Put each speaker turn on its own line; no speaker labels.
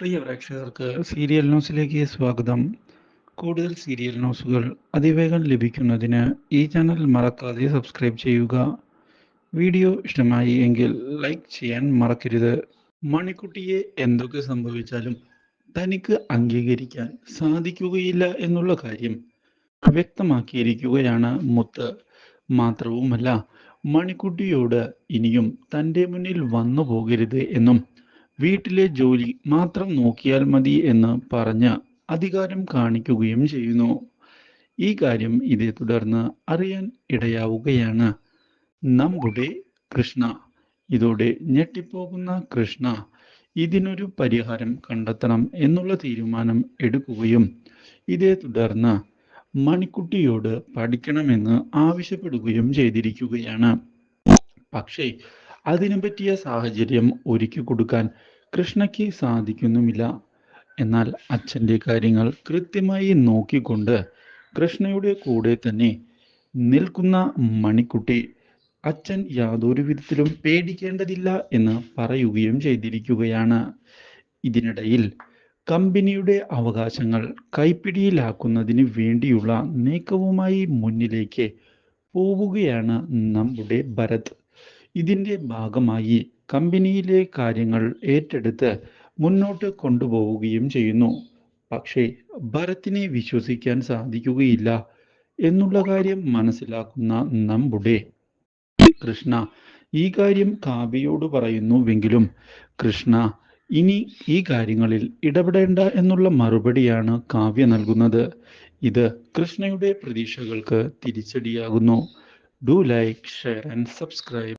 പ്രിയ പ്രേക്ഷകർക്ക് സീരിയൽ ന്യൂസിലേക്ക് സ്വാഗതം. കൂടുതൽ സീരിയൽ ന്യൂസുകൾ അതിവേഗം ലഭിക്കുന്നതിന് ഈ ചാനൽ മറക്കാതെ സബ്സ്ക്രൈബ് ചെയ്യുക. വീഡിയോ ഇഷ്ടമായി എങ്കിൽ ലൈക്ക് ചെയ്യാൻ മറക്കരുത്. മണിക്കുട്ടിയെ എന്തൊക്കെ സംഭവിച്ചാലും തനിക്ക് അംഗീകരിക്കാൻ സാധിക്കുകയില്ല എന്നുള്ള കാര്യം വ്യക്തമാക്കിയിരിക്കുകയാണ് മുത്ത്. മാത്രവുമല്ല മണിക്കുട്ടിയോട് ഇനിയും തന്റെ മുന്നിൽ വന്നു പോകരുത് എന്നും വീട്ടിലെ ജോലി മാത്രം നോക്കിയാൽ മതി എന്ന് പറഞ്ഞ് അധികാരം കാണിക്കുകയും ചെയ്യുന്നു. ഈ കാര്യം ഇതേ തുടർന്ന് അറിയാൻ ഇടയാവുകയാണ്. നമ്മുടെ കൃഷ്ണ. ഇതോടെ ഞെട്ടിപ്പോകുന്ന കൃഷ്ണ ഇതിനൊരു പരിഹാരം കണ്ടെത്തണം എന്നുള്ള തീരുമാനം എടുക്കുകയും ഇതേ തുടർന്ന് മണിക്കുട്ടിയോട് പഠിക്കണമെന്ന് ആവശ്യപ്പെടുകയും ചെയ്തിരിക്കുകയാണ്. പക്ഷേ അതിനു പറ്റിയ സാഹചര്യം ഒരുക്കി കൊടുക്കാൻ കൃഷ്ണയ്ക്ക് സാധിക്കുന്നുമില്ല. എന്നാൽ അച്ഛന്റെ കാര്യങ്ങൾ കൃത്യമായി നോക്കിക്കൊണ്ട് കൃഷ്ണയുടെ കൂടെ തന്നെ നിൽക്കുന്ന മണിക്കുട്ടി അച്ഛൻ യാതൊരു വിധത്തിലും പേടിക്കേണ്ടതില്ല എന്ന് പറയുകയും ചെയ്തിരിക്കുകയാണ്. ഇതിനിടയിൽ കമ്പനിയുടെ അവകാശങ്ങൾ കൈപ്പിടിയിലാക്കുന്നതിന് വേണ്ടിയുള്ള നീക്കവുമായി മുന്നിലേക്ക് പോവുകയാണ് നമ്മുടെ ഭരത്. ഇതിന്റെ ഭാഗമായി കമ്പനിയിലെ കാര്യങ്ങൾ ഏറ്റെടുത്ത് മുന്നോട്ട് കൊണ്ടുപോവുകയും ചെയ്യുന്നു. പക്ഷേ ഭരത്തിനെ വിശ്വസിക്കാൻ സാധിക്കുകയില്ല എന്നുള്ള കാര്യം മനസ്സിലാക്കുന്ന നമ്മുടെ കൃഷ്ണ ഈ കാര്യം കാവ്യയോട് പറയുന്നുവെങ്കിലും കൃഷ്ണ ഇനി ഈ കാര്യങ്ങളിൽ ഇടപെടേണ്ട എന്നുള്ള മറുപടിയാണ് കാവ്യ നൽകുന്നത്. ഇത് കൃഷ്ണയുടെ പ്രതീക്ഷകൾക്ക് തിരിച്ചടിയാകുന്നു. Do like share and subscribe